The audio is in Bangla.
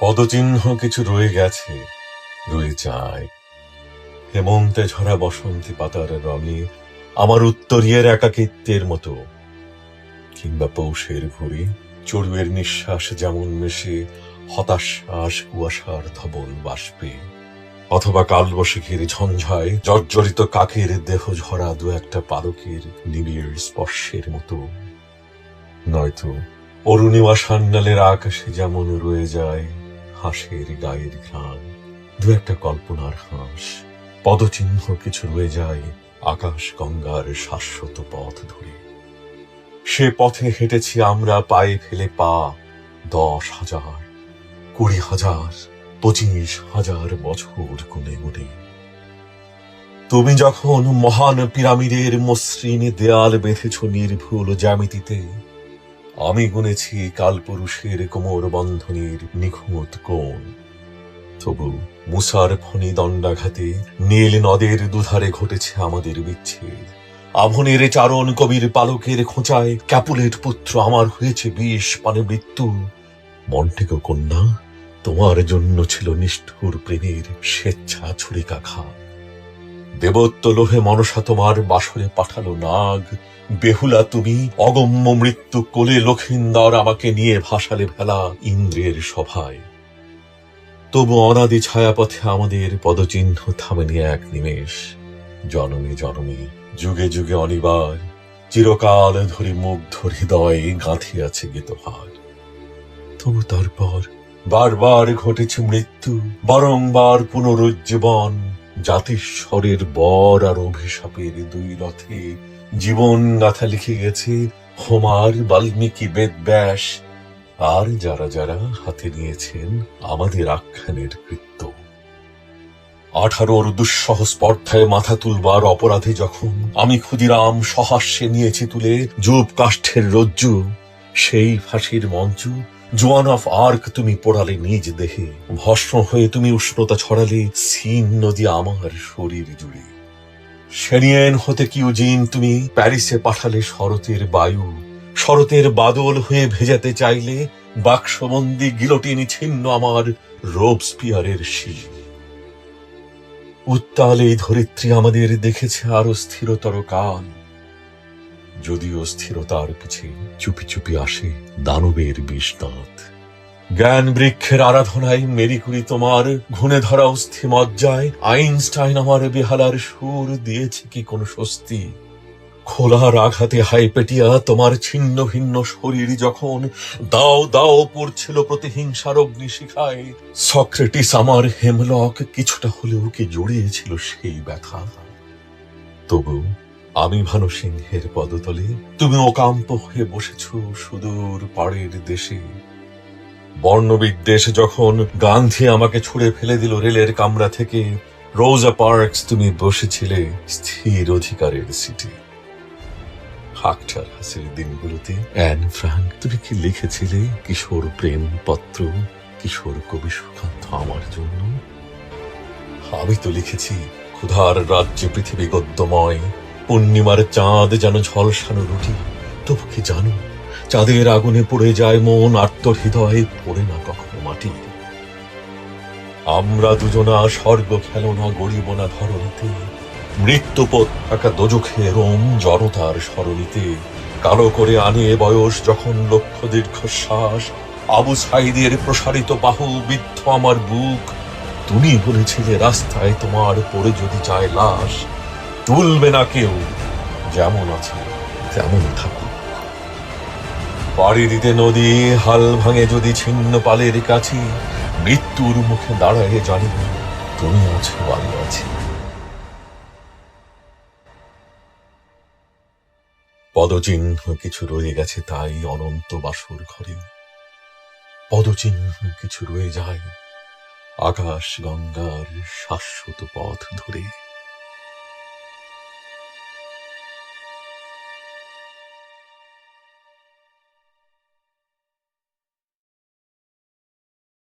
পদচিহ্ন কিছু রয়ে গেছে, রয়ে যায়। হেমন্তে ঝরা বসন্তী পাতার রঙে আমার উত্তরীয়ের একাকিত্বের মতো, কিংবা পৌষের ভুরি চড়ুয়ের নিঃশ্বাস যেমন মেশে হতাশ্বাস কুয়াশার ধবল বাষ্পে, অথবা কালবশিখের ঝঞ্ঝায় জর্জরিত কাকের দেহ ঝরা দু একটা পালকের নিবিড় স্পর্শের মতো। নয়তো অরুণিমা সান্নালের আকাশে যেমন রয়ে যায় হাঁসের গায়ের ঘ্রাণ, দু একটা কল্পনার হাঁস, পদচিহ্ন কিছু রয়ে যায় আকাশ গঙ্গার শাশ্বত পথ ধরে। সে পথে হেঁটেছি আমরা, পায়ে ফেলে পা, দশ হাজার, কুড়ি হাজার, পঁচিশ হাজার বছর গুনে গুনে। তুমি যখন মহান পিরামিডের মসৃণ দেয়াল বেঁধেছ নির্ভুল জ্যামিতিতে আমি গুনেছি কালপুরুষের কোমর বন্ধনীর নিখুঁত কোণ। তবু মুসার ফণি দণ্ডাঘাতে নীল নদের দুধারে ঘটেছে আমাদের বিচ্ছেদ। আভনের চারণ কবির পালকের খোঁচায় ক্যাপুলেট পুত্র আমার হয়েছে বিষ পানে মৃত্যু। মন্টেগো কন্যা, তোমার জন্য ছিল নিষ্ঠুর প্রেমের স্বেচ্ছা ছুরিকা খা দেবত্ব লোহে মনসা তোমার বাসরে পাঠালো নাগ। বেহুলা তুমি, অগম্য মৃত্যু কোলে লক্ষিন্দর আমাকে নিয়ে ভাসালে ভেলা ইন্দ্রের সভায়। তবু অনাদি ছায়াপথে আমাদের পদচিহ্ন থামেনি এক নিমেষ। জনমে জনমে, যুগে যুগে অনিবার, চিরকাল ধরে মুগ্ধ হৃদয়ে গাঁথিয়াছে গীতহার তবু তারপর বারবার ঘটেছে মৃত্যু, বারংবার পুনরুজ্জীবন। জাতিস্বরের বর আর অভিশাপের দুই রথে জীবন গাথা লিখে গেছে হোমার বাল্মীকি বেদ ব্যাস। আর যারা যারা হাতে নিয়েছেন আমাদের আখ্যানের কৃত্য। আঠারোর দুঃসহ স্পর্ধায় মাথা তুলবার অপরাধে যখন আমি ক্ষুদিরাম সহাস্যে নিয়েছি তুলে যুব কাষ্ঠের রজ্জু, সেই ফাঁসির মঞ্চ জোয়ান অফ আর্ক তুমি পোড়ালে নিজ দেহে, ভস্ম হয়ে তুমি উষ্ণতা ছড়ালে সিন নদী আমার শরীর জুড়ে। সেনিয়েন হতে কিউজিন তুমি প্যারিসে পাঠালে শরতের বায়ু, শরতের বাদল হয়ে ভেজাতে চাইলে বাক্সবন্দি গিলোটিন ছিন্ন আমার রোবস্পিয়ারের শিল। উত্তাল এই ধরিত্রী আমাদের দেখেছে আরও স্থিরতর কাল। যদিও স্থিরতার পিছে চুপি চুপি আসে দানবের বিষনাথ। জ্ঞান বৃক্ষের আরাধনায় মেরিকুরি তোমার, ঘুণে ধরা অস্থি মজ্জায়, আইনস্টাইন আমার বেহালার সুর দিয়েছে কি কোনো স্বস্তি? খোলার আঘাতে হাইপেটিয়া তোমার ছিন্ন ভিন্ন শরীর যখন দাও দাও পড়ছিল প্রতিহিংসার অগ্নিশিখায়, সক্রেটিস আমার হেমলক কিছুটা হলেও কি জড়িয়েছিল সেই ব্যথা? তবু আমি ভানু সিংহের পদতলে, তুমি অকাম্প হয়ে বসেছ সুদূর পাড়ের দেশে। বর্ণবিদ্বেষ যখন গান্ধী আমাকে ছুড়ে ফেলে দিল রেলের কামরা থেকে, রোজা পার্কস তুমি বসেছিলে স্থির অধিকারের সিটে। হাসির দিনগুলোতে অ্যান ফ্রাঙ্ক, তুমি কি লিখেছিলে কিশোর প্রেম পত্র কিশোর কবি সুকান্ত আমার জন্য? আমি তো লিখেছি, ক্ষুধার রাজ্যে পৃথিবী গদ্যময় পূর্ণিমার চাঁদ যেন ঝলসানো রুটি। তবু কি জানো, চাঁদের আগুনে পড়ে যায় মন আত্ম হৃদয়ে পড়ে না কখনো মাটি। আমরা দুজনা স্বর্গ খেলনা গড়িব না ধরণীতে। মৃত্যুপথ থাকা দোজখে রোম জড়তার সরণিতে কালো করে আনে বয়স যখন লক্ষ দীর্ঘশ্বাস। আবু সাইদের প্রসারিত বাহু বিদ্ধ আমার বুক। তুমি বলেছিলে, রাস্তায় তোমার পড়ে যদি চায় লাশ। তুলবে না কেউ। যেমন আছে, তেমন থাকুক। পাড়ি দিতে নদী, হাল ভাঙে যদি ছিন্ন পালের কাছে, মৃত্যুর মুখে দাঁড়ায় জানি তুমি আছো আমি আছি। পদচিহ্ন কিছু রয়ে গেছে তাই অনন্ত বাসর ঘরে। পদচিহ্ন কিছু রয়ে যায়, আকাশ গঙ্গার শাশ্বত পথ ধরে।